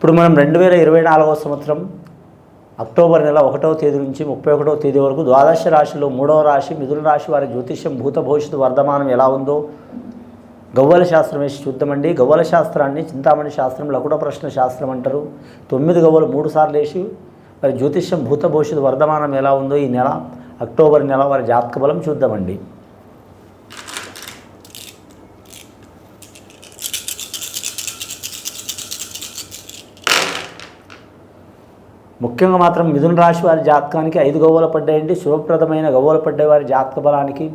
ఇప్పుడు మనం రెండు వేల ఇరవై నాలుగవ సంవత్సరం అక్టోబర్ నెల ఒకటవ తేదీ నుంచి ముప్పై ఒకటవ తేదీ వరకు ద్వాదశ రాశిలో మూడవ రాశి మిథున రాశి వారి జ్యోతిష్యం భూత భవిష్యత్తు వర్ధమానం ఎలా ఉందో గవ్వల శాస్త్రం వేసి చూద్దామండి. గవ్వల శాస్త్రాన్ని చింతామణి శాస్త్రం లకుట ప్రశ్న శాస్త్రం అంటారు. తొమ్మిది గవ్వలు మూడు సార్లు వేసి మరి జ్యోతిష్యం భూత భవిష్యత్తు వర్ధమానం ఎలా ఉందో ఈ నెల అక్టోబర్ నెల వారి జాతక బలం చూద్దామండి. ముఖ్యంగా మాత్రం మిథున రాశి వారి జాతకానికి ఐదు గవ్వలు పడ్డాయండి. శుభప్రదమైన గవ్వలు పడ్డే వారి జాతక బలానికి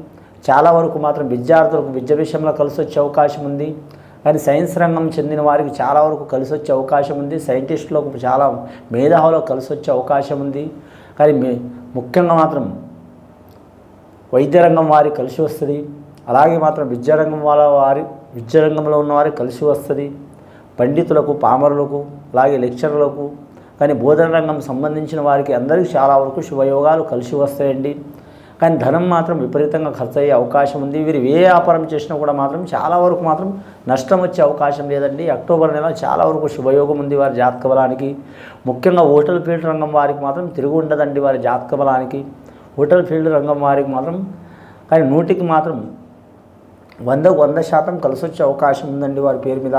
చాలా వరకు మాత్రం విద్యార్థులకు విద్య విషయంలో కలిసి వచ్చే అవకాశం ఉంది. కానీ సైన్స్ రంగం చెందిన వారికి చాలా వరకు కలిసి వచ్చే అవకాశం ఉంది. సైంటిస్టులకు చాలా మేధావులకు కలిసి వచ్చే అవకాశం ఉంది. కానీ మే- ముఖ్యంగా మాత్రం వైద్య రంగం వారికి కలిసి వస్తుంది. అలాగే మాత్రం విద్యారంగం వాళ్ళ వారి విద్యారంగంలో ఉన్నవారికి కలిసి వస్తుంది. పండితులకు పామరులకు అలాగే లెక్చరర్లకు కానీ బోధన రంగం సంబంధించిన వారికి అందరికీ చాలా వరకు శుభయోగాలు కలిసి వస్తాయండి. కానీ ధనం మాత్రం విపరీతంగా ఖర్చు అయ్యే అవకాశం ఉంది. వీరు ఏ వ్యాపారం చేసినా కూడా మాత్రం చాలా వరకు మాత్రం నష్టం వచ్చే అవకాశం లేదండి. అక్టోబర్ నెల చాలా వరకు శుభయోగం ఉంది వారి జాతక బలానికి. ముఖ్యంగా హోటల్ ఫీల్డ్ రంగం వారికి మాత్రం తిరుగు ఉండదండి వారి జాతక బలానికి. హోటల్ ఫీల్డ్ రంగం వారికి మాత్రం కానీ నూటికి మాత్రం వందకు వంద శాతం కలిసి వచ్చే అవకాశం ఉందండి వారి పేరు మీద.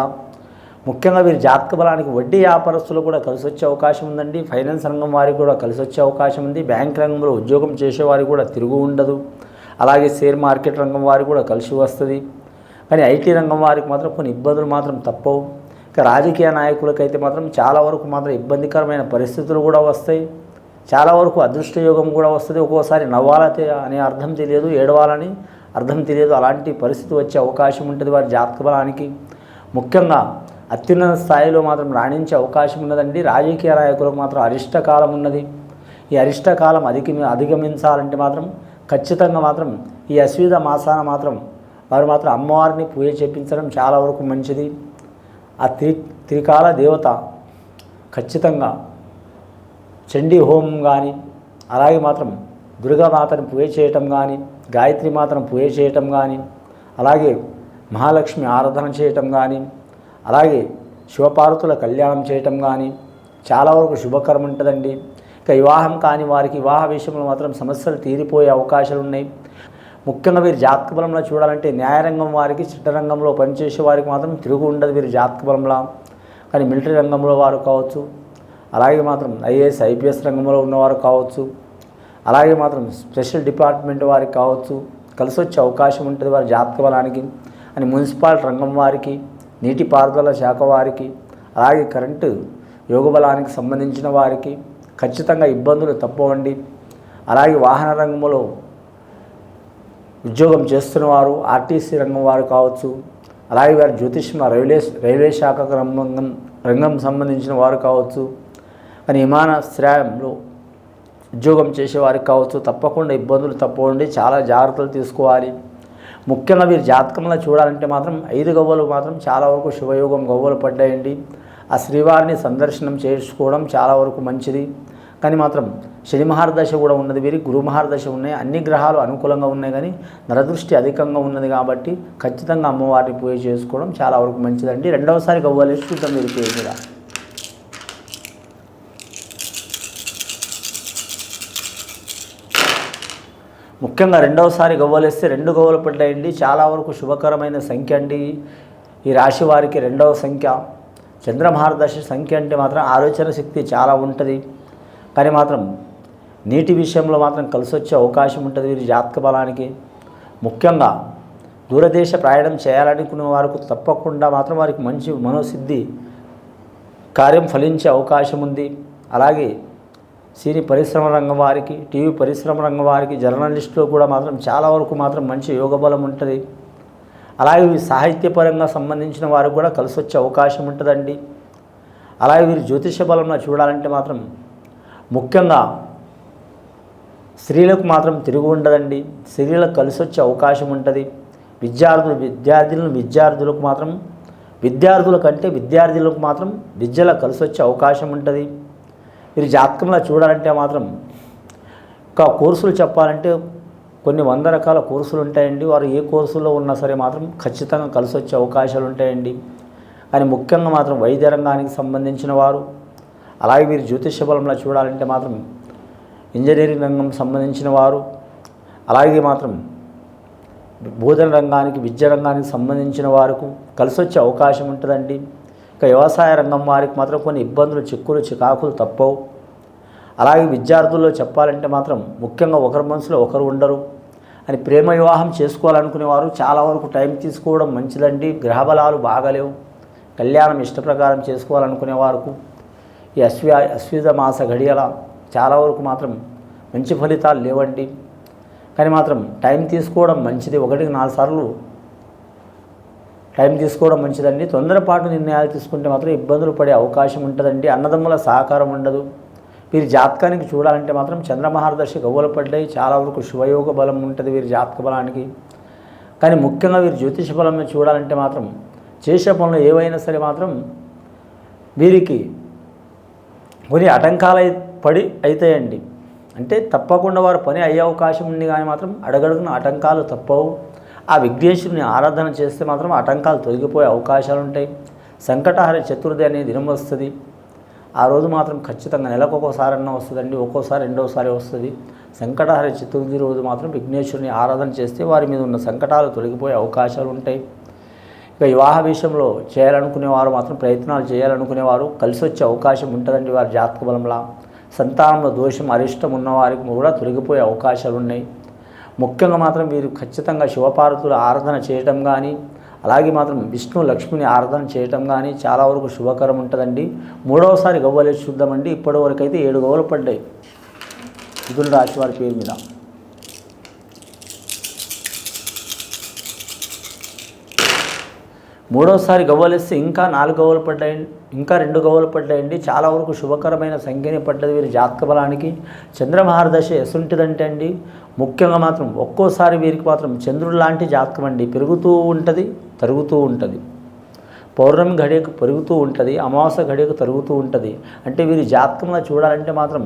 ముఖ్యంగా వీరి జాతక బలానికి వడ్డీ వ్యాపారస్తులు కూడా కలిసి వచ్చే అవకాశం ఉందండి. ఫైనాన్స్ రంగం వారికి కూడా కలిసి వచ్చే అవకాశం ఉంది. బ్యాంక్ రంగంలో ఉద్యోగం చేసేవారికి కూడా తిరుగు ఉండదు. అలాగే షేర్ మార్కెట్ రంగం వారికి కూడా కలిసి వస్తుంది. కానీ ఐటీ రంగం వారికి మాత్రం కొన్ని ఇబ్బందులు మాత్రం తప్పవు. ఇక రాజకీయ నాయకులకైతే మాత్రం చాలా వరకు మాత్రం ఇబ్బందికరమైన పరిస్థితులు కూడా వస్తాయి. చాలా వరకు అదృష్ట యోగం కూడా వస్తుంది. ఒక్కోసారి నవ్వాలతే అనే అర్థం తెలియదు ఏడవాలని అర్థం తెలియదు. అలాంటి పరిస్థితి వచ్చే అవకాశం ఉంటుంది వారి జాతక బలానికి. ముఖ్యంగా అత్యున్నత స్థాయిలో మాత్రం రాణించే అవకాశం ఉన్నదండి. రాజకీయ నాయకులకు మాత్రం అరిష్టకాలం ఉన్నది. ఈ అరిష్టకాలం అధిగమి అధిగమించాలంటే మాత్రం ఖచ్చితంగా మాత్రం ఈ అశ్విధ మాసాన మాత్రం వారు మాత్రం అమ్మవారిని పూజ చేపించడం చాలా వరకు మంచిది. ఆ త్రి త్రికాల దేవత ఖచ్చితంగా చండీ హోమం కానీ అలాగే మాత్రం దుర్గామాతను పూజ చేయటం కానీ గాయత్రి మాతను పూజ చేయటం కానీ అలాగే మహాలక్ష్మి ఆరాధన చేయటం కానీ అలాగే శివపార్వతుల కళ్యాణం చేయటం కానీ చాలా వరకు శుభకరం ఉంటుందండి. ఇక వివాహం కాని వారికి వివాహ విషయంలో మాత్రం సమస్యలు తీరిపోయే అవకాశాలు ఉన్నాయి. ముఖ్యంగా వీరి జాతక బలంలో చూడాలంటే న్యాయరంగం వారికి చిట్టరంగంలో పనిచేసే వారికి మాత్రం తిరుగు ఉండదు వీరి జాతక బలంలో. కానీ మిలిటరీ రంగంలో వారు కావచ్చు అలాగే మాత్రం ఐఏఎస్ ఐపీఎస్ రంగంలో ఉన్నవారు కావచ్చు అలాగే మాత్రం స్పెషల్ డిపార్ట్మెంట్ వారికి కావచ్చు కలిసి వచ్చే అవకాశం ఉంటుంది వారి జాతక బలానికి. అని మున్సిపాలిటీ రంగం వారికి నీటిపారుదల శాఖ వారికి అలాగే కరెంటు యోగబలానికి సంబంధించిన వారికి ఖచ్చితంగా ఇబ్బందులు తప్పవండి. అలాగే వాహన రంగంలో ఉద్యోగం చేస్తున్నవారు ఆర్టీసీ రంగం వారు కావచ్చు అలాగే వారి జ్యోతిష్మ రైల్వే రైల్వే శాఖ రంగం రంగం సంబంధించిన వారు కావచ్చు కానీ విమానాశ్రయంలో ఉద్యోగం చేసేవారికి కావచ్చు తప్పకుండా ఇబ్బందులు తప్పవండి. చాలా జాగ్రత్తలు తీసుకోవాలి. ముఖ్యంగా వీరి జాతకంలో చూడాలంటే మాత్రం ఐదు గవ్వలు మాత్రం చాలా వరకు శుభయోగం గవ్వలు పడ్డాయండి. ఆ శ్రీవారిని సందర్శనం చేసుకోవడం చాలా వరకు మంచిది. కానీ మాత్రం శని మహారదశ కూడా ఉన్నది వీరి గురు మహారదశ ఉన్నాయి. అన్ని గ్రహాలు అనుకూలంగా ఉన్నాయి కానీ నరదృష్టి అధికంగా ఉన్నది కాబట్టి ఖచ్చితంగా అమ్మవారిని పూజ చేసుకోవడం చాలా వరకు మంచిదండి. రెండవసారి గవ్వలు చూద్దాం మీరు పేరు ముఖ్యంగా రెండవసారి గవ్వలేస్తే రెండు గవ్వలు పడ్డాయండి. చాలా వరకు శుభకరమైన సంఖ్య అండి. ఈ రాశి వారికి రెండవ సంఖ్య. చంద్రమహారదశ సంఖ్య అంటే మాత్రం ఆలోచన శక్తి చాలా ఉంటుంది. కానీ మాత్రం నీటి విషయంలో మాత్రం కలిసి వచ్చే అవకాశం ఉంటుంది వీరి జాతక బలానికి. ముఖ్యంగా దూరదేశ ప్రయాణం చేయాలనుకున్న వారికి తప్పకుండా మాత్రం వారికి మంచి మనోసిద్ధి కార్యం ఫలించే అవకాశం ఉంది. అలాగే సినీ పరిశ్రమ రంగం వారికి టీవీ పరిశ్రమ రంగం వారికి జర్నలిస్టులో కూడా మాత్రం చాలా వరకు మాత్రం మంచి యోగ బలం ఉంటుంది. అలాగే వీరు సాహిత్యపరంగా సంబంధించిన వారికి కూడా కలిసి వచ్చే అవకాశం ఉంటుందండి. అలాగే వీరు జ్యోతిష బలంలో చూడాలంటే మాత్రం ముఖ్యంగా స్త్రీలకు మాత్రం తిరుగు ఉండదండి. స్త్రీలకు కలిసి వచ్చే అవకాశం ఉంటుంది. విద్యార్థులు విద్యార్థులను విద్యార్థులకు మాత్రం విద్యార్థుల కంటే విద్యార్థులకు మాత్రం విద్యలో కలిసి వచ్చే అవకాశం ఉంటుంది. మీరు జాతకంలో చూడాలంటే మాత్రం ఇంకా కోర్సులు చెప్పాలంటే కొన్ని వంద రకాల కోర్సులు ఉంటాయండి. వారు ఏ కోర్సులో ఉన్నా సరే మాత్రం ఖచ్చితంగా కలిసి వచ్చే అవకాశాలు ఉంటాయండి. కానీ ముఖ్యంగా మాత్రం వైద్య రంగానికి సంబంధించిన వారు అలాగే మీరు జ్యోతిష బలంలో చూడాలంటే మాత్రం ఇంజనీరింగ్ రంగం సంబంధించిన వారు అలాగే మాత్రం బోధన రంగానికి విద్య రంగానికి సంబంధించిన వారికి కలిసి వచ్చే అవకాశం ఉంటుందండి. ఇక వ్యవసాయ రంగం వారికి మాత్రం కొన్ని ఇబ్బందులు చిక్కులు చికాకులు తప్పవు. అలాగే విద్యార్థుల్లో చెప్పాలంటే మాత్రం ముఖ్యంగా ఒకరి మనసులో ఒకరు ఉండరు. అని ప్రేమ వివాహం చేసుకోవాలనుకునే వారు చాలా వరకు టైం తీసుకోవడం మంచిదండి. గ్రహబలాలు బాగలేవు. కళ్యాణం ఇష్టప్రకారం చేసుకోవాలనుకునే వారికి ఈ అశ్వ అశ్విత మాస గడియల చాలా వరకు మాత్రం మంచి ఫలితాలు లేవండి. కానీ మాత్రం టైం తీసుకోవడం మంచిది. ఒకటికి నాలుగు సార్లు టైం తీసుకోవడం మంచిదండి. తొందరపాటు నిర్ణయాలు తీసుకుంటే మాత్రం ఇబ్బందులు పడే అవకాశం ఉంటుందండి. అన్నదమ్ముల సహకారం ఉండదు. వీరి జాతకానికి చూడాలంటే మాత్రం చంద్రమహారదర్శి గవ్వలు పడ్డాయి. చాలా వరకు శుభయోగ బలం ఉంటుంది వీరి జాతక బలానికి. కానీ ముఖ్యంగా వీరి జ్యోతిష బలం చూడాలంటే మాత్రం చేసే పనులు ఏవైనా సరే మాత్రం వీరికి కొన్ని ఆటంకాలు పడి అవుతాయండి అంటే తప్పకుండా వారు పని అయ్యే అవకాశం ఉంది కానీ మాత్రం అడగడుగున ఆటంకాలు తప్పవు. ఆ విఘ్నేశ్వరుని ఆరాధన చేస్తే మాత్రం ఆటంకాలు తొలగిపోయే అవకాశాలు ఉంటాయి. సంకటహర చతుర్థి అనే దినం వస్తుంది. ఆ రోజు మాత్రం ఖచ్చితంగా నెలకు అన్న వస్తుందండి ఒక్కోసారి రెండోసారి వస్తుంది. సంకటహర చతుర్థి రోజు మాత్రం విఘ్నేశ్వరుని ఆరాధన చేస్తే వారి మీద ఉన్న సంకటాలు తొలగిపోయే అవకాశాలు ఉంటాయి. ఇక వివాహ విషయంలో చేయాలనుకునేవారు మాత్రం ప్రయత్నాలు చేయాలనుకునేవారు కలిసి వచ్చే అవకాశం ఉంటుందండి వారి జాతక బలంలా. సంతానంలో దోషం అరిష్టం ఉన్నవారికి కూడా తొలగిపోయే అవకాశాలు ఉన్నాయి. ముఖ్యంగా మాత్రం వీరు ఖచ్చితంగా శివపార్వతుల ఆరాధన చేయటం కానీ అలాగే మాత్రం విష్ణు లక్ష్మిని ఆరాధన చేయటం కానీ చాలా వరకు శుభకరం ఉంటుందండి. మూడవసారి గవ్వలేసి చూద్దామండి. ఇప్పటి వరకు అయితే ఏడు గవ్వలు పడ్డాయి. మిథున రాశి వారి పేరు మీద. మూడోసారి గవ్వలేస్తే ఇంకా నాలుగు గవ్వలు పడ్డాయండి ఇంకా రెండు గవ్వలు పడ్డాయండి. చాలా వరకు శుభకరమైన సంఖ్యని పడ్డది వీరి జాతక బలానికి. చంద్రమహారదశ ఎసుంటిదంటే అండి ముఖ్యంగా మాత్రం ఒక్కోసారి వీరికి మాత్రం చంద్రుడు లాంటి జాతకం అండి. పెరుగుతూ ఉంటుంది తరుగుతూ ఉంటుంది. పౌర్ణమి ఘడియకు పెరుగుతూ ఉంటుంది అమావాస్య ఘడియకు తరుగుతూ ఉంటుంది. అంటే వీరి జాతకంలో చూడాలంటే మాత్రం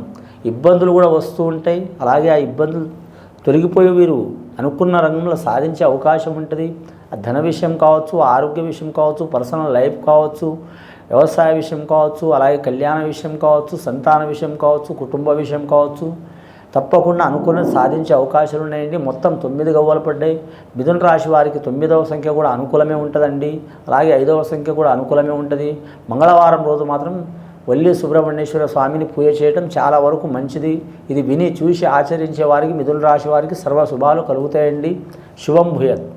ఇబ్బందులు కూడా వస్తూ ఉంటాయి. అలాగే ఆ ఇబ్బందులు తొలగిపోయి వీరు అనుకున్న రంగంలో సాధించే అవకాశం ఉంటుంది. ఆ ధన విషయం కావచ్చు ఆరోగ్య విషయం కావచ్చు పర్సనల్ లైఫ్ కావచ్చు వ్యవసాయ విషయం కావచ్చు అలాగే కళ్యాణ విషయం కావచ్చు సంతాన విషయం కావచ్చు కుటుంబ విషయం కావచ్చు తప్పకుండా అనుకూలం సాధించే అవకాశాలు ఉన్నాయండి. మొత్తం తొమ్మిది గవ్వలు పడ్డాయి. మిథున రాశి వారికి తొమ్మిదవ సంఖ్య కూడా అనుకూలమే ఉంటుందండి. అలాగే ఐదవ సంఖ్య కూడా అనుకూలమే ఉంటుంది. మంగళవారం రోజు మాత్రం వల్లి సుబ్రహ్మణ్యేశ్వర స్వామిని పూజ చేయటం చాలా వరకు మంచిది. ఇది విని చూసి ఆచరించే వారికి మిథున రాశి వారికి సర్వ శుభాలు కలుగుతాయండి. శుభం భూయత్.